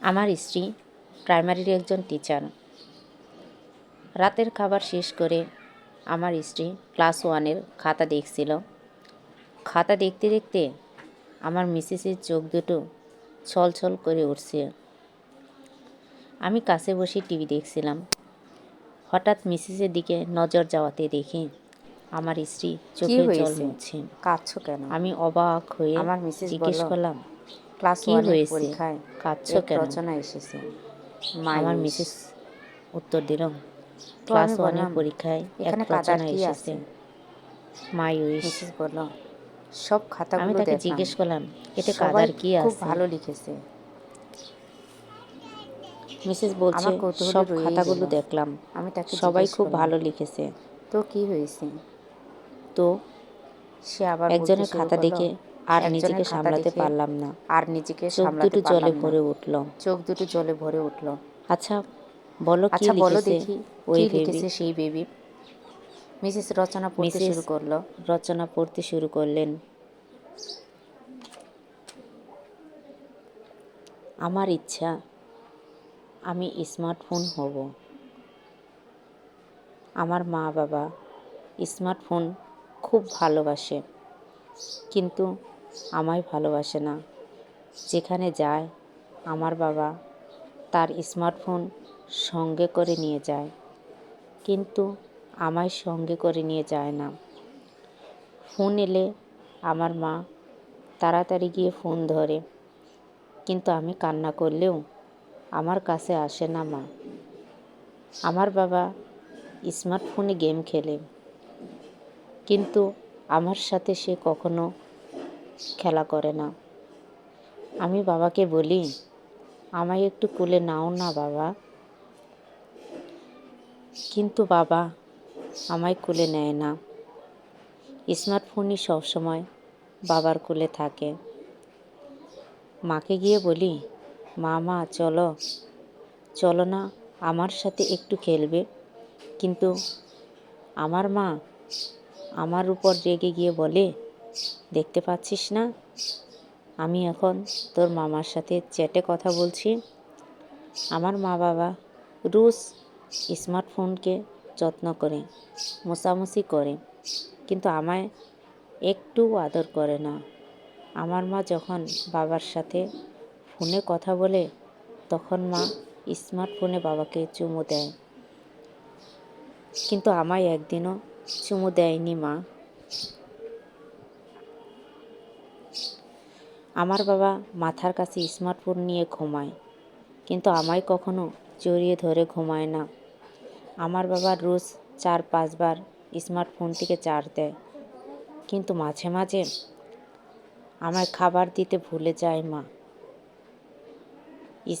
আমার স্ত্রী প্রাইমারির একজন টিচার। রাতের খাবার শেষ করে আমার স্ত্রী ক্লাস ওয়ানের খাতা দেখছিল। খাতা দেখতে দেখতে আমার মিসেসের চোখ দুটো ছলছল করে উঠছে। আমি কাছে বসে টিভি দেখছিলাম। হঠাৎ মিসেসের দিকে নজর যাওয়াতে দেখি আমার স্ত্রী চোখে জল? মুছছে। কাঁদছো কেন? আমি অবাক হয়ে আমার মিসেস জিজ্ঞেস করলাম ক্লাস ওয়ানের? পরীক্ষায় কাঁদছো কেন? রচনা এসেছে। আমার মিসেস উত্তর দিল ক্লাস আমি ওয়ানের পরীক্ষায় এক রচনা এসেছে। মাই উইশ মিসেস বলল সব আমি তাকে জিজ্ঞেস করলাম এতে কাদার কি খুব আছে? ভালো লিখেছে। মিসেস বলছে সব খাতাগুলো দেখলাম আমি তাকে সবাই খুব ভালো লিখেছে। তো কি হয়েছে? তো সে আবার একজনের খাতা দেখে আর নিজেকে সামলাতে পারলাম না। আর নিজেকে চোখ সামলাতে দুটো জলে ভরে উঠল। চোখ দুটো জলে ভরে উঠল। আচ্ছা বলো কি আচ্ছা বলো দেখি ওই লিখেছে সেই বেবি মিসেস রচনা পড়তে শুরু করল। রচনা পড়তে শুরু করলেন। আমার ইচ্ছা আমি স্মার্টফোন হব। আমার মা বাবা স্মার্টফোন খুব ভালোবাসে। কিন্তু আমায় ভালোবাসে না। যেখানে যায়, আমার বাবা তার স্মার্টফোন সঙ্গে করে নিয়ে যায়। কিন্তু আমায় সঙ্গে করে নিয়ে যায় না। ফোন এলে আমার মা তাড়াতাড়ি গিয়ে ফোন ধরে। কিন্তু আমি কান্না করলেও আমার কাছে আসে না মা। আমার বাবা স্মার্টফোনে গেম খেলে। কিন্তু আমার সাথে সে কখনো খেলা করে না। আমি বাবাকে বলি, আমায় একটু কোলে নাও না বাবা। কিন্তু বাবা আমায় কোলে নেয় না। স্মার্টফোনই সবসময় বাবার কোলে থাকে। মাকে গিয়ে বলি, মা মা, চলো। চলো না, আমার সাথে একটু খেলবে। কিন্তু আমার মা আমার উপর রেগে গিয়ে বলে দেখতে পাচ্ছিস না? আমি এখন তোর মামার সাথে চ্যাটে কথা বলছি। আমার মা বাবা রোজ স্মার্টফোনকে যত্ন করে, মোছামুছি করে, কিন্তু আমায় একটু আদর করে না। আমার মা যখন বাবার সাথে ফোনে কথা বলে, তখন মা স্মার্টফোনে বাবাকে চুমু দেয়। কিন্তু আমায় একদিনও চুমু দেয়নি মা। আমার বাবা মাথার কাছে স্মার্টফোন নিয়ে ঘুমায়, কিন্তু আমায় কখনো জড়িয়ে ধরে ঘুমায় না। আমার বাবা রোজ চার পাঁচবার স্মার্টফোন থেকে চার্জ দেয়, কিন্তু মাঝে মাঝে আমায় খাবার দিতে ভুলে যায় মা।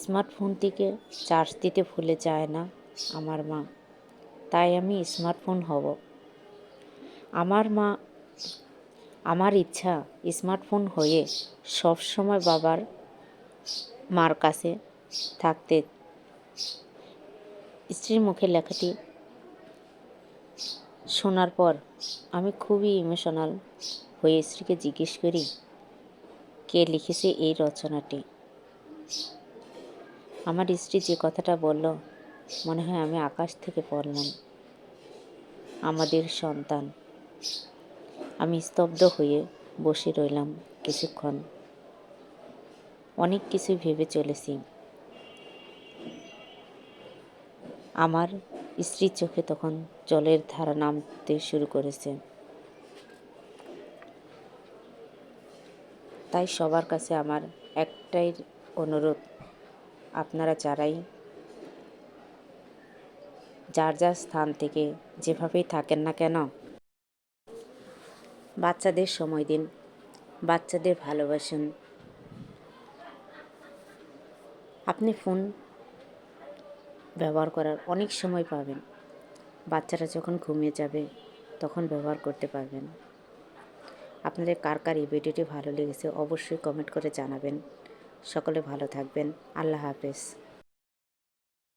স্মার্টফোন থেকে চার্জ দিতে ভুলে যায় না আমার মা, তাই আমি স্মার্টফোন হব। আমার মা আমার ইচ্ছা স্মার্টফোন হয়ে সব সময় বাবার মার কাছে থাকতে স্ত্রীর মুখে লেখাটি শোনার পর আমি খুবই ইমোশনাল হয়ে স্ত্রীকে জিজ্ঞেস করি, কে লিখেছে এই রচনাটি? আমার স্ত্রী যে কথাটা বলল, মনে হয় আমি আকাশ থেকে পড়লাম। আমাদের সন্তান। আমি স্তব্ধ হয়ে বসে রইলাম কিছুক্ষণ। অনেক কিছু ভেবে চলেছি। আমার স্ত্রীর চোখে তখন জলের ধারা নামতে শুরু করেছে। তাই সবার কাছে আমার একটাই অনুরোধ, আপনারা যারাই যার যার স্থান থেকে যেভাবেই থাকেন না কেন বাচ্চাদের সময় দিন। বাচ্চাদের ভালোবাসুন। আপনি ফোন ব্যবহার করার অনেক সময় পাবেন। বাচ্চারা যখন ঘুমিয়ে যাবে, তখন ব্যবহার করতে পারবেন। আপনাদের কার কার এই ভিডিওটি ভালো লেগেছে অবশ্যই কমেন্ট করে জানাবেন। সকলে ভালো থাকবেন। আল্লাহ হাফেজ।